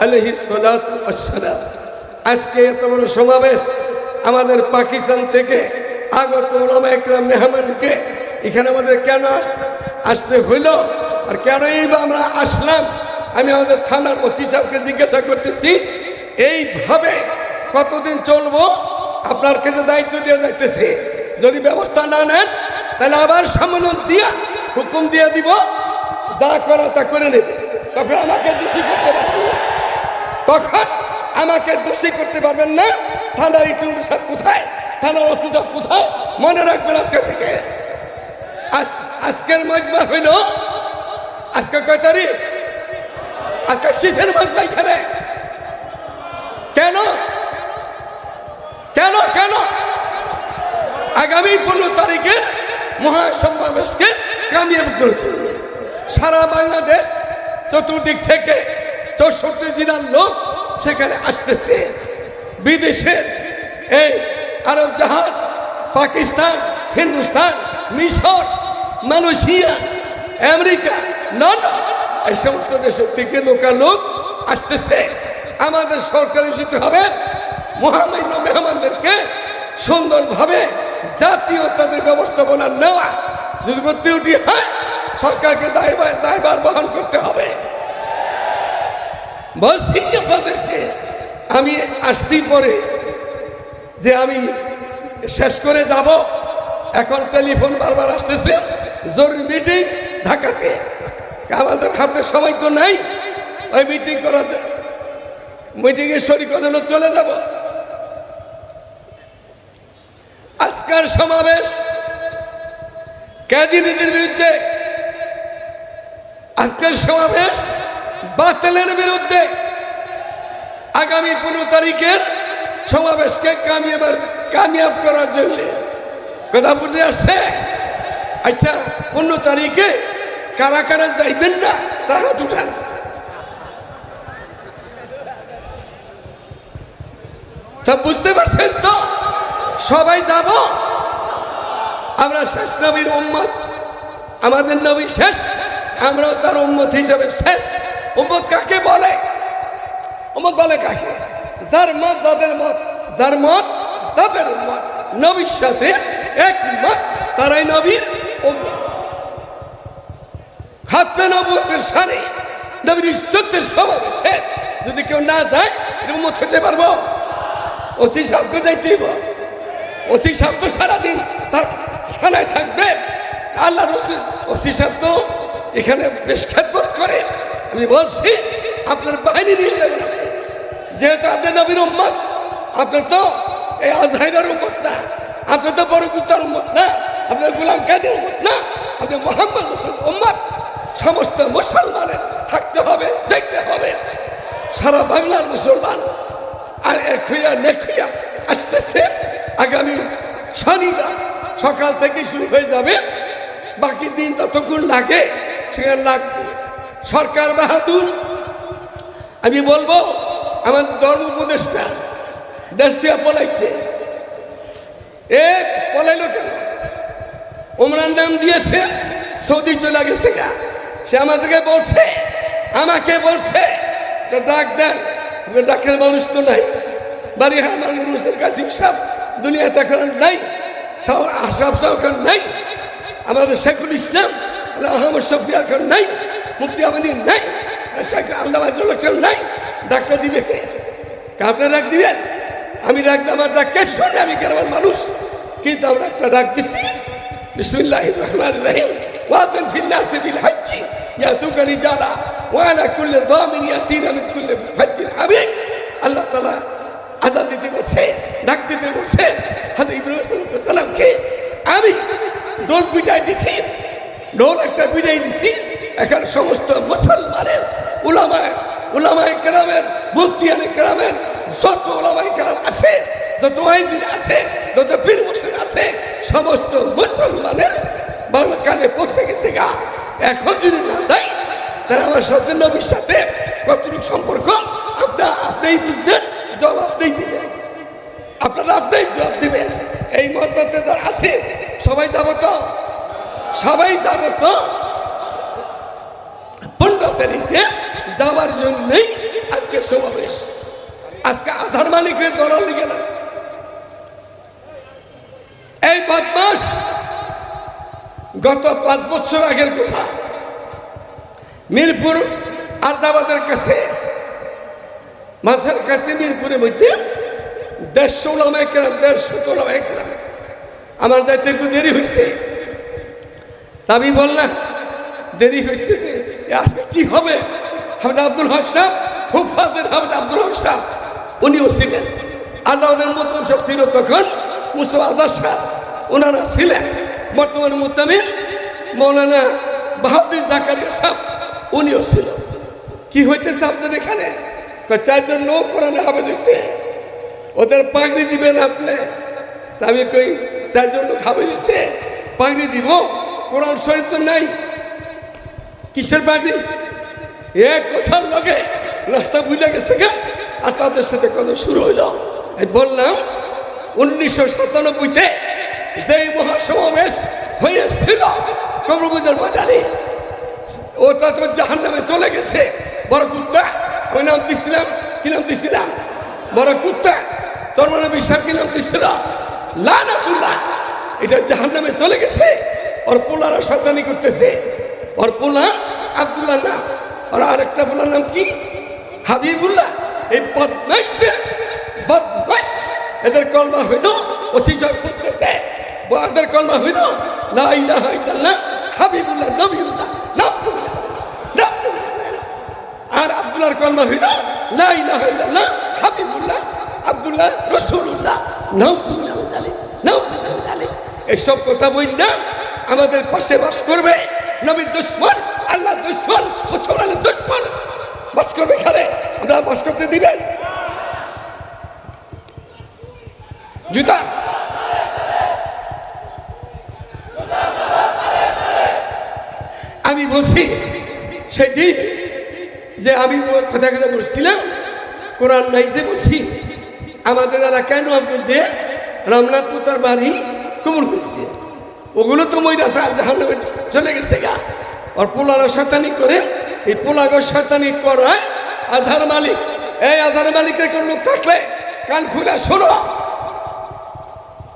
আলহি সালাম আজকে এত বড় সমাবেশ আমাদের পাকিস্তান থেকে আগত ওলামা মেহমানকে এখানে আমাদের কেন আস- আসতে হইল আর কেনই বা আমরা আসলাম? আমি আমাদের থানার ওসি সাহেবকে জিজ্ঞাসা করতেছি, এইভাবে কতদিন চলবো? আপনার কাছে দায়িত্ব দিয়ে যাইতেছে, যদি ব্যবস্থা না নেন, তাহলে আবার সামান্য দিয়া হুকুম দিয়ে দিব, যা করা তা করে নেবে। তখন আমাকে দোষী করতে পারবেন না। তখন আমাকে দোষী করতে পারবেন না? থানার ইটুল সাহেব কোথায়? থানার ওসি সাহেব কোথায়? মনে রাখবেন আজকে থেকে। আজ- আজকের মজমা হইল, আজকে কয় তারিখ? আজকে শীতের মজমা এখানে। কেন? কেন? কেন? আগামী পনেরো তারিখে মহাসমাবেশকে কামিয়াব করেছে। সারা বাংলাদেশ চতুর্দিক থেকে চৌষট্টি জেলার লোক সেখানে আসতেছে। বিদেশের এই আরব জাহাজ, পাকিস্তান, হিন্দুস্তান, মিশর, মালয়েশিয়া, আমেরিকা লন্ডন এই সমস্ত দেশের থেকে লোকাল লোক আসতেছে। আমাদের সরকার উচিত হবে। মহামান্য মেহমানদেরকে সুন্দরভাবে জাতীয় তাদের ব্যবস্থাপনা নেওয়া যদি কোনো ত্রুটি হয়, সরকারকে দায়বার দায়বার বহন করতে হবে। বলছি আপনাদেরকে, আমি আসছি পরে যে আমি শেষ করে যাব। এখন টেলিফোন বারবার আসতেছে, জরুরি মিটিং ঢাকাতে। আমাদের হাতে সময় তো নাই। ওই মিটিং করাতে মিটিংয়ে শরীর জন্য চলে যাব? আজকের সমাবেশ ক্যাদিনীদের বিরুদ্ধে। আজকের সমাবেশ বাতিলের বিরুদ্ধে আগামী পনেরো তারিখের সমাবেশকে কামিয়াব কামিয়াব করার জন্য। কথা বুঝতে আসছে? আচ্ছা পনেরো তারিখে কারা কারা যাইবেন না তারা হাত উঠান। তা বুঝতে পারছেন তো? সবাই যাব? আমরা শেষ নবীর উম্মত। আমাদের নবী শেষ, আমরাও তার উম্মত হিসাবে শেষ। উম্মত কাকে বলে? উম্মত বলে কাকে? যার মত, যাদের মত, যার মত তাদের মত। নবীর সাথে এক মত তারাই নবীর নবুয়তের সানে নবীর সমাবেশে যদি কেউ না যায় উম্মত হতে পারব? ওসি সাহেবকে যাইতেইব ওসি সাহেব সারাদিন তার থানায় থাকবে। আল্লাহ রসুল, ওসি তো এখানে বেশ করে আমি বলছি, আপনার বাহিনী নিয়ে যাবেন। যেহেতু আপনি নবীর উম্মত আপনার তো এই আজহাইরার উম্মত না, আপনি তো বড় কুত্তার উম্মত না আপনার গুলাম কাদের উম্মত না, আপনি মোহাম্মদ উম্মত। সমস্ত মুসলমানের থাকতে হবে, দেখতে হবে। সারা বাংলার মুসলমান আর নেক হইয়া আসতেছে। আগামী শনিবার সকাল থেকে শুরু হয়ে যাবে। বাকি দিন যতক্ষণ লাগে, সেখানে লাগবে। সরকার বাহাদুর, আমি বলব আমার ধর্ম উপদেষ্টা দেশ থেকে পলাইছে। এ পলাইলো কেন? ওমরান নাম দিয়েছে, সৌদি চলে গেছে গা। সে আমাদেরকে বলছে, আমাকে বলছে ডাক দেন ডাকের মানুষ তো নাই। বাড়ি আমার মানুষের কাছে সব দুনিয়াতে এখন নাই আশরাফ সাহেব এখন নাই। আমাদের শেখুল ইসলাম, আল্লাহ আহমদ শফি এখন নাই। মুক্তি আহমদিন নাই। আল্লাহ লোকসান নাই। ডাক্তার দিবে কে? কে আপনি ডাক দিবেন? আমি ডাক আমার ডাক কে শুনে আমি গ্রামের মানুষ। কিন্তু আমরা একটা ডাক দিচ্ছি রহমান মিন আল্লাহ আজান দিতে ডাক দিতে আমি ডোল পিটাই দিছি ডোল একটা পিটাই দিছি। এখন সমস্ত মুসলমানের উলামায় উলামায় কেরামের, মুফতিয়ানে কেরামের, যত ওলামায় কেরাম আছে, যত আইদিন আছে, যত পীর মুর্শিদ আছে, সমস্ত মুসলমানের বাংলা কানে পৌঁছে গেছে গা। এখন যদি না যাই, তাহলে আমার সাথে নবীর সাথে কতটুকু সম্পর্ক? আপনার আপনিই বুঝবেন, জবাব আপনিই দিবেন। আপনারা আপনিই জবাব দিবেন। এই মতবাদে যারা আছে, সবাই যাব তো? সবাই যাব তো? তারিখে যাওয়ার জন্যই আজকে সমাবেশ আজকে আধার মালিকের দরার লিগে না এই বদমাস গত পাঁচ বছর আগের কথা। মিরপুর আর্দাবাদের কাছে, মাঝের কাছে মিরপুরের মধ্যে দেড়শো ওলামায় কেরাম, দেড়শো ওলামায় কেরাম। আমার যাইতে একটু দেরি হয়েছে তা আমি বললাম দেরি হয়েছে। আজকে কি হবে? হামদ আব্দুল হক সাহেব, খুব ফাদের হামদ আব্দুল হক সাহেব, উনিও ছিলেন। আদালতের মতো সব ছিল তখন মুস্তফা আদার সাহেব ওনারা ছিলেন। বর্তমান মুতামিন মৌলানা বাহাউদ্দিন জাকারিয়া সাহেব, উনিও ছিল কি হইতেছে আপনাদের এখানে? চারজন লোক কোরআনে হবে দিচ্ছে ওদের পাগড়ি দিবেন আপনি। আমি কই, চারজন লোক হবে দিচ্ছে পাগড়ি দিব? কোরআন শরীফ তো নাই। কিসের পাগড়ি এক কথার লগে? রাস্তা বুঝে গেছে গা। আর তাদের সাথে কথা শুরু হইল। বললাম, উনিশশো সাতানব্বইতে যেই মহাসমাবেশ হয়েছিল, কমরবুদের বাজারে ওটা তো জাহান নামে চলে গেছে। বড় কুত্তা। ওই নাম দিছিলাম। কি নাম দিছিলাম? বড় কুত্তা। তোর মানে বিশ্বাস কি নাম দিছিল? লানাতুল্লাহ। এটা জাহান নামে চলে গেছে। ওর পোলারা শতানি করতেছে। ওর পোলা আব্দুল্লাহ নাম। আর আরেকটা পোলার নাম কি? হাবিবুল্লাহ। এই বদমাইশদের, বদমাইশ। এদের কলমা হইল ওসি সব শুনতেছে এদের কলমা হইল লা ইলাহা ইল্লাল্লাহ, হাবিবুল্লাহ, নবিউল্লাহ, নাসরুল্লাহ নাসরুল্লাহ। আর আব্দুল্লাহর কলমা হইল লা ইলাহা ইল্লাল্লাহ, হাবিবুল্লাহ, আব্দুল্লাহ, রাসূলুল্লাহ, নাউজুবিল্লাহ জালিম নাউজুবিল্লাহ। জালিম এসব কথা বললে আমাদের পাশে বাস করবে। নবীর দুশ্মন আল্লাহ দুশ্মন, মুসলমানের দুশ্মন। বাস করবে এখানে আমরা বাস করতে দিবেন? জুতা। আমি বলছি, সেটি যে আমি কথা কথা বলছিলাম, কোরআন নাই যে বলছি, আমাদের এলাকায় নবাবগঞ্জ দিয়ে রামনাথপুর তার বাড়ি কুমুর করেছে? ওগুলো তো মহিলা জাহান্নামে চলে গেছে গা। আর পোলারা শতানি করে, এই পোলাগো শতানি করায় আধার মালিক। এই আধার মালিকের কোন লোক থাকলে কান খুলে শোনো।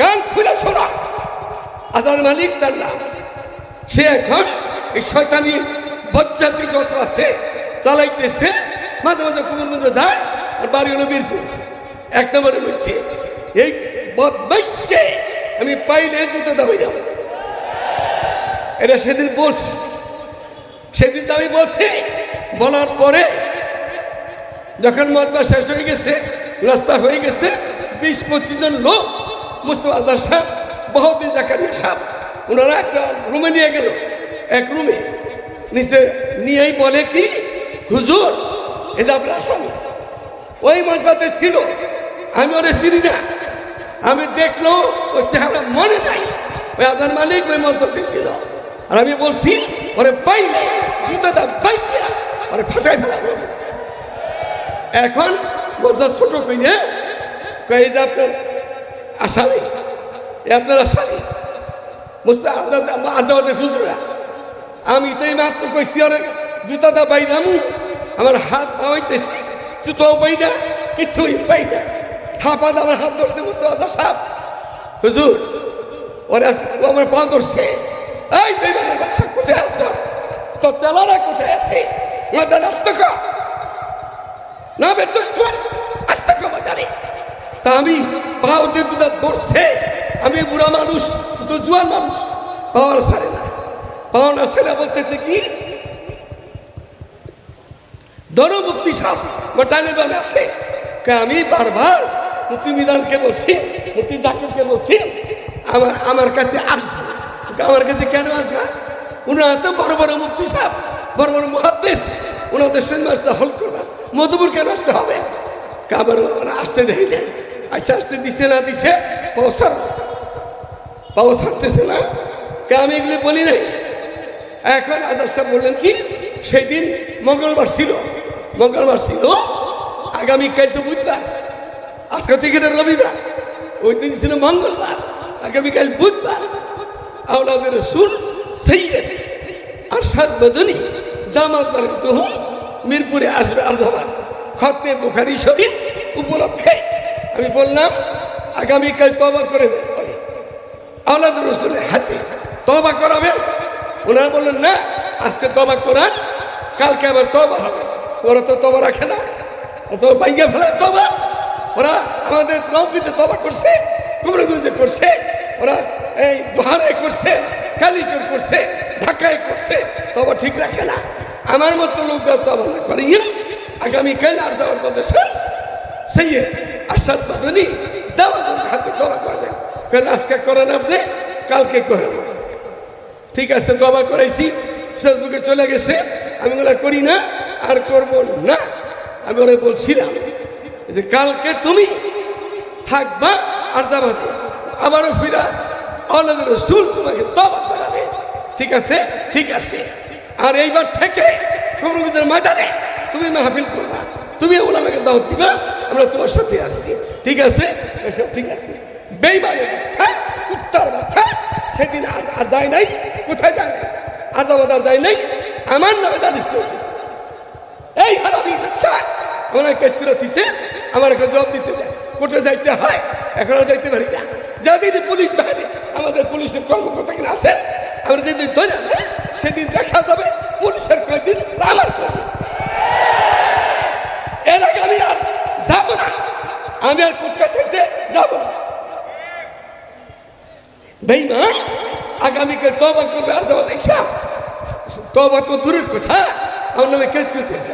কান খুলে শোনো। আধার মালিক তার নাম। সে এখন এই শয়তানি বজ্জাতি যত আছে, চালাইতেছে, মাঝে মাঝে কুমুরগঞ্জ যায়, আর বাড়ি হলো বীরপুর এক নম্বরের মধ্যে, এই বদমাইশকে আমি পাইলে জুতো দাবি। যাব এটা সেদিন বলছি। সেদিন তো আমি বলছি, বলার পরে যখন মতবা শেষ হয়ে গেছে, রাস্তা হয়ে গেছে, বিশ পঁচিশ জন লোক, মুস্তফা আদার সাহেব, বহুদিন জাকারিয়া সাহেব, ওনারা একটা রুমে নিয়ে গেল। এক রুমে। নিচে নিয়েই বলে কি, হুজুর এটা আপনার আসামি ওই মতবাতে ছিল, আমি ওরে চিনি না। আমি দেখল ওই চেহারা মনে নাই। ওই আদার মালিক ওই মতবাতে ছিল। আর আমি বলছি, ওরে পাইলে জুতাটা বাইয়া ওরে ফাটাই ফেলাবো এখন বলতে ছোট কইনে কই যে আপনার আসামি আপনার আসামি। বুঝতে আদালতের হুজুরা। আমি তো মাত্র কইছি ওরে জুতাটা বাইরামু আমার হাত পাওয়াইতেছি জুতাও পাই না কিছুই পাই না থাপা আমার হাত ধরছে, বুঝতে পারছ, সাপ? হুজুর, ওরে আমার পা ধরছে। এই বেমানের বাচ্চা কোথায় আসছো তো চালারা কোথায় আছে? মাদান আসতো কা না বে দুশ্মন আসতো কা মাদারে। তা আমি পাও দিয়ে দুটা ধরছে। আমি বুড়া মানুষ তো জুয়ান মানুষ। পাওয়ার সারে না। পাওয়া না সেরা বলতেছে কি? ধরো মুক্তি সাহ মোটানে বানে আছে আমি বারবার মুক্তি বিধানকে বলছি মুক্তি জাকিরকে বলছি, আমার আমার কাছে আসবে। আমার কাছে কেন আসবে? উনারা তো বড় বড় মুক্তি সাহ বড় বড় মহাদেশ ওনাদের সেন মাসটা হল করবেন মধুপুর কেন আসতে হবে? কে আমার ওরা আসতে না আচ্ছা আসতে দিছে না দিছে? পৌঁছার পাওয়া ছাড়তেছে না? কে আমি এগুলি বলি নাই? এখন আদার সাহেব বললেন কি? সেদিন মঙ্গলবার ছিল। মঙ্গলবার ছিল। আগামীকাল তো বুধবার। আজকে থেকে রবিবার। ওই দিন ছিল মঙ্গলবার। আগামীকাল বুধবার। আওলাদের রসুল সৈয়দ আর সাত বদনী দামাত বারকাতুহুম মিরপুরে আসবে আর্ধাবার খতে বুখারি শরীফ উপলক্ষে। আমি বললাম, আগামীকাল তবা করে আওলাদ রসুলের হাতে তবা করাবেন। ওনারা বললেন, না, আজকে তবা করান কালকে আবার তবা হবে। ওরা তো তবা রাখে না। তো বাইকে ফেলে তবা ওরা আমাদের নবীতে তবা করছে কুমরগঞ্জে করছে। ওরা এই দোহারে করছে কালীচুর করছে, ঢাকায় করছে, তবা ঠিক রাখে না। আমার মতো লোক তবা না করে। আগামীকাল আর দেওয়ার মধ্যে সেই আসাদ বাদনী দাওয়াতের হাতে দোয়া করবেন কেন আজকে করেন আপনি? কালকে করেন ঠিক আছে দোয়া করাইছি ফেসবুকে চলে গেছে। আমি ওরা করি না, আর করব না। আমি ওরা বলছিলাম যে কালকে তুমি থাকবা আর দাবাতে আবারও ফিরা। আল্লাহ রসুল তোমাকে দবা করাবে। ঠিক আছে? ঠিক আছে। আর এইবার থেকে কমরবিদের মাজারে তুমি মাহফিল করবা। তুমি ওনাকে দাওয়াত দিবা। আমরা তোমার সাথে আসছি ঠিক আছে? এসব ঠিক আছে। বেইমানের বাচ্চা উত্তর বাচ্চা। সেদিন আর আর যায় নাই। কোথায় যায় নাই? আর দাবাদ আর যায় নাই। আমার নামে নালিশ করেছে। এই হারাবি বাচ্চা। আমার কেস করে দিছে আমার একটা জবাব দিতে যায়। কোর্টে যাইতে হয়? এখন আর যাইতে পারি না। যাদের পুলিশ বাহিনী আমাদের পুলিশের কর্মকর্তা কিনা আছে আমরা যেদিন ধরে সেদিন দেখা যাবে পুলিশের কয়েকদিন আমার কয়েকদিন। এর আগে আমি আর যাব না। আমি আর কোর্ট কাছে যাব না। বেইমান আগামীকাল তবা করবে আর দেওয়া দেখছা তবা তো দূরের কথা, আমার নামে কেস করতেছে।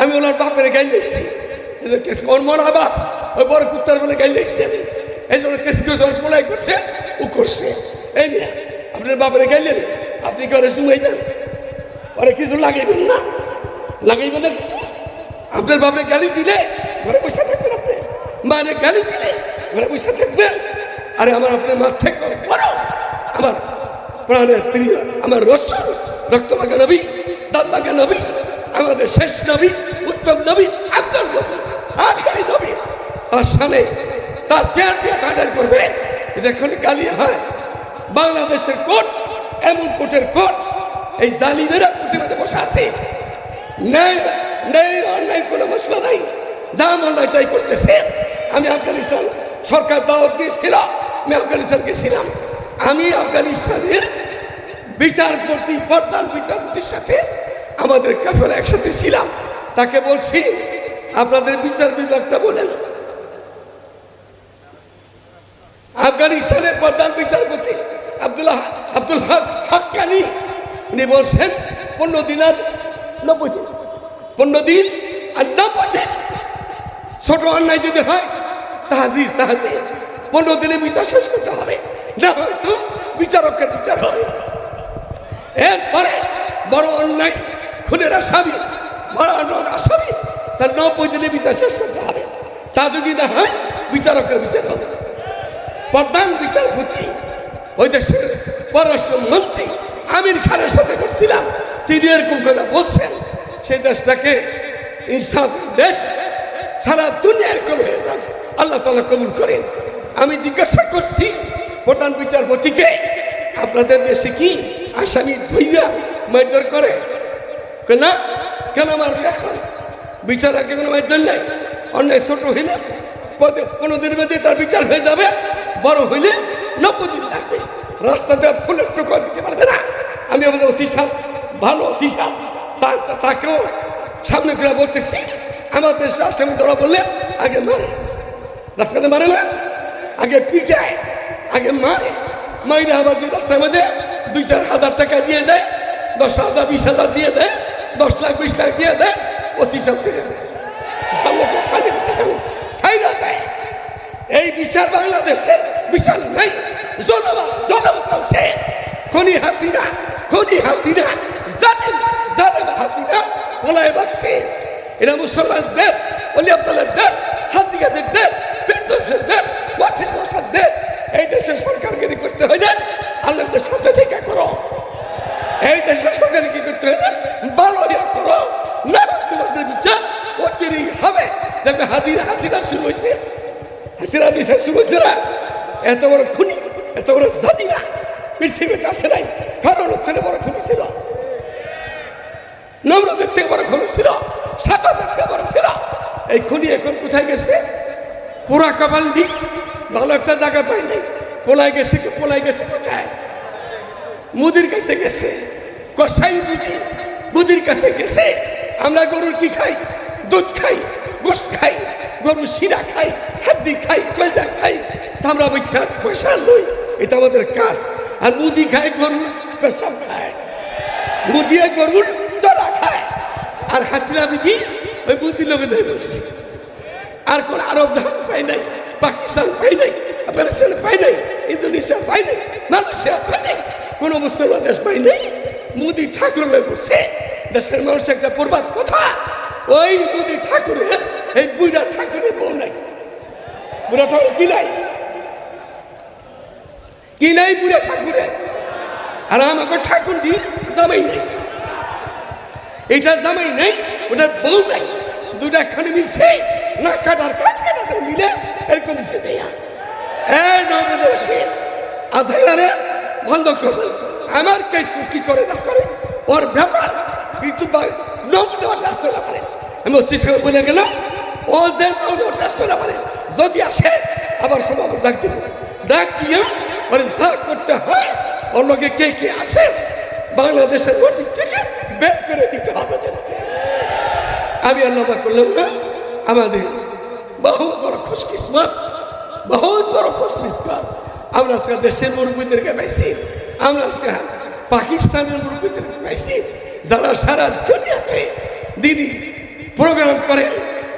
আমি ওনার বাপের গাইল দিচ্ছি ওর মরা বাপ ওই বড় কুত্তার বলে গাইল দিচ্ছি আমি। এই জন্য কেস ওর পোলাই করছে, ও করছে। এই মিয়া, আপনার বাপের গাইলেন আপনি কি ওরা শুনাইবেন ওরা কিছু লাগাইবেন না। লাগাইবেন না কিছু। আপনার বাপরে গালি দিলে ঘরে বসে থাকবেন আপনি। মানে গালি দিলে ঘরে বসে থাকবেন। আরে আমার আপনার মাথায় বড়। আমার প্রাণের প্রিয়, আমার রসুল রক্তমাগা নবী দাঁতমাগা নবী, আমাদের শেষ নবী, উত্তম নবী আফজল নবী, আখেরি নবী। তার সামনে তার চেয়ার দিয়ে টাটার করবে। এটা এখন গালি হয়। বাংলাদেশের কোর্ট, এমন কোর্টের কোর্ট, এই জালিমেরা মধ্যে বসে আছে। নেই নেই, অন্যায় কোনো মশলা নাই। যা মন্যায় তাই করতেছে। আমি আফগানিস্তান সরকার দাওয়াত দিয়েছিল আমি আফগানিস্তান গেছিলাম আমি আফগানিস্তানের বিচারপতি প্রধান বিচারপতির সাথে আমাদের কাফের একসাথে ছিলাম। তাকে বলছি, আপনাদের বিচার বিভাগটা বলেন। আফগানিস্তানের প্রধান বিচারপতি আব্দুল্লাহ আব্দুল হক হাক্কানি, উনি বলছেন, পনেরো দিন আর নব্বই দিন, পনেরো দিন আর নব্বই দিন। ছোট অন্যায় যদি হয়, তাহাজির তাহাজির। পনেরো দিনে বিচার শেষ করতে হবে। না হয়তো বিচারকের বিচার হবে। এরপরে বড় অন্যায়, খুনের আসামি, বাড়ানোর আসামি, তার নব্বই দিনে বিচার শেষ করতে হবে। তা যদি না হয়, বিচারকের বিচার হবে। প্রধান বিচারপতি, ওই দেশের পররাষ্ট্র মন্ত্রী আমির খানের সাথে করছিলাম। তিনি এরকম কথা বলছেন সেই দেশটাকে ইনসাফ দেশ, সারা দুনিয়ার কম হয়ে যান আল্লাহ তালা কবুল করেন। আমি জিজ্ঞাসা করছি, প্রধান বিচারপতিকে, আপনাদের দেশে কি আসামি ধৈর্য মারধর করে? না। কেন মারবে এখন? বিচারকে কোনো মারধর নাই। অন্যায় ছোট হইলে দিনের মধ্যে তার বিচার হয়ে যাবে। বড় হইলে নব্বই দিন লাগবে। রাস্তাতে ফুলের টোকা দিতে পারবে না। আমি আমাদের সিসাব ভালো সিসাব তাকেও সামনে করে বলতেছি, আমাদের আসামি ধরা বললে, আগে মারে। রাস্তাতে মারে না, আগে পিটায়, আগে মারে। মাইরে আবার যদি রাস্তার মধ্যে দুই চার হাজার টাকা দিয়ে দেয়, দশ হাজার, বিশ হাজার দিয়ে দেয়, দশ লাখ, বিশ লাখ দিয়ে দেয় ও হিসাব ফিরে দেয়। সামনে সামনে সাইরা দেয়। এই বিচার বাংলাদেশের বিচার নাই। জনবা জনব চলছে খনি হাসিনা খনি হাসিনা, জালিম জালিম হাসিনা ওলাই বাক্সে। এটা মুসলমান দেশ অলি আব্দুল্লাহ দেশ হাতিগাদের দেশ ফেরদৌসের দেশ ওয়াসিদ ওয়াসাদ দেশ। এই দেশের সরকারগিরি করতে হইলে আল্লাহদের সাথে থেকে করো। এই দেশের সরকারি কি করতে হইলে ভালো ইয়া করো। না তোমাদের বিচার অচিরেই হবে। দেখবে হাদিরা হাসিনা শুরু হয়েছে বিচার শুরু হয়েছে এত বড় খুনি, এত বড় জালিনা পৃথিবীতে আসে নাই। কারণ থেকে বড় খুনি ছিল। নমরদের থেকে বড় খুনি ছিল। সাতাদের থেকে বড় এই খুনি এখন কোথায় গেছে? পুরা কপাল দি ভালো একটা জায়গা পাই নাই। পোলাই গেছে কি পোলাই গেছে কোথায়? মুদির কাছে গেছে। কষাই বুঝি মুদির কাছে গেছে। আমরা গরুর কি খাই? দুধ খাই। গোস খাই গরুর শিরা খাই, হাড্ডি খাই কয়লা খাই আমরা পয়সা পয়সা লই, এটা আমাদের কাজ। আর মুদি খায় গরুর পেশাব খায়। মুদিয়ে গরুর চড়া খায়। আর হাসিনা বিবি ওই মুদি লোকে দেয় বসে। আর কোন আরব জাহান পাই নাই, পাকিস্তান পাই নাই, আফগানিস্তান পাই নাই, ইন্দোনেশিয়া পাই নাই, মালয়েশিয়া পাই নাই, কোন মুসলমান দেশ পাই নাই, মোদি ঠাকুর বসে। দেশের মানুষ একটা প্রবাদ কথা। ওই মোদি ঠাকুরের এই বুড়া ঠাকুরের বউ নাই। বুড়া ঠাকুর কি নাই? কি নাই বুড়া ঠাকুরের আর আমাকে ঠাকুর দিন জামাই নাই। এটা জামাই নেই, ওটার বউ নাই। দুটা খানে মিলছে না কাটার কাজ কাটার মিলে এরকম মিশে যাইয়া হ্যাঁ নবদের আধারে বন্ধ করবে আমার কেস কি করে না করে? ওর ব্যাপার কিন্তু নব দেওয়ার রাস্তা না পারে। আমি ওসি সাহেব বলে গেলাম। ওদের রাস্তা না পারে যদি আসে আবার সবাই ডাক দিব। ডাক দিয়ে যা করতে হয় লোকে কে কে আসে বাংলাদেশের নদীর থেকে করে দিতে হবে আমি আল্লাহ করলাম না। আমাদের বহুত বড় খুশকিসমত বহুত বড় খুশকিসমত আমরা আজকে দেশের মুরব্বীদেরকে পাইছি। আমরা আজকে পাকিস্তানের মুরব্বীদেরকে পাইছি। যারা সারা দুনিয়াতে দিদি প্রোগ্রাম করে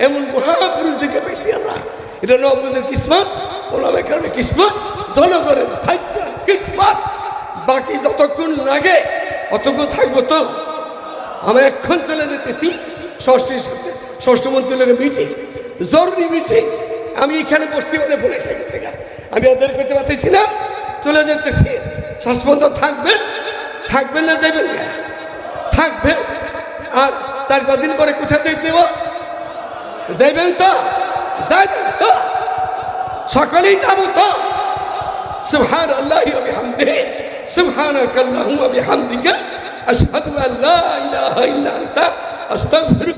এমন মহাপুরুষদেরকে পাইছি আমরা। এটা নবদের কিসমত ওলামে কারণে কিসমত, জনগণের ভাগ্য কিসমত। বাকি যতক্ষণ লাগে, অতক্ষণ থাকব তো। আমরা এক্ষণ চলে যেতেছি ষষ্ঠীর সাথে ষষ্ঠ মন্ত্রীর মিটিং জরুরি মিটিং আমি এখানে বসছি বলে বলে এসে গেছে। আমি ওদের করতে পারতেছি না। চলে যেতেছি। শাসপন্ত থাকবেন থাকবেন না যাবেন থাকবেন। আর চার পাঁচ দিন পরে কোথায় দেব? যাইবেন তো? যাইবেন তো? সকলেই যাব তো? সুহান আল্লাহ হামদে সুহান কাল্লাহ আমি হামদিকে আসাদু আল্লাহ ইলাহা ইল্লা আস্তাগফিরুক।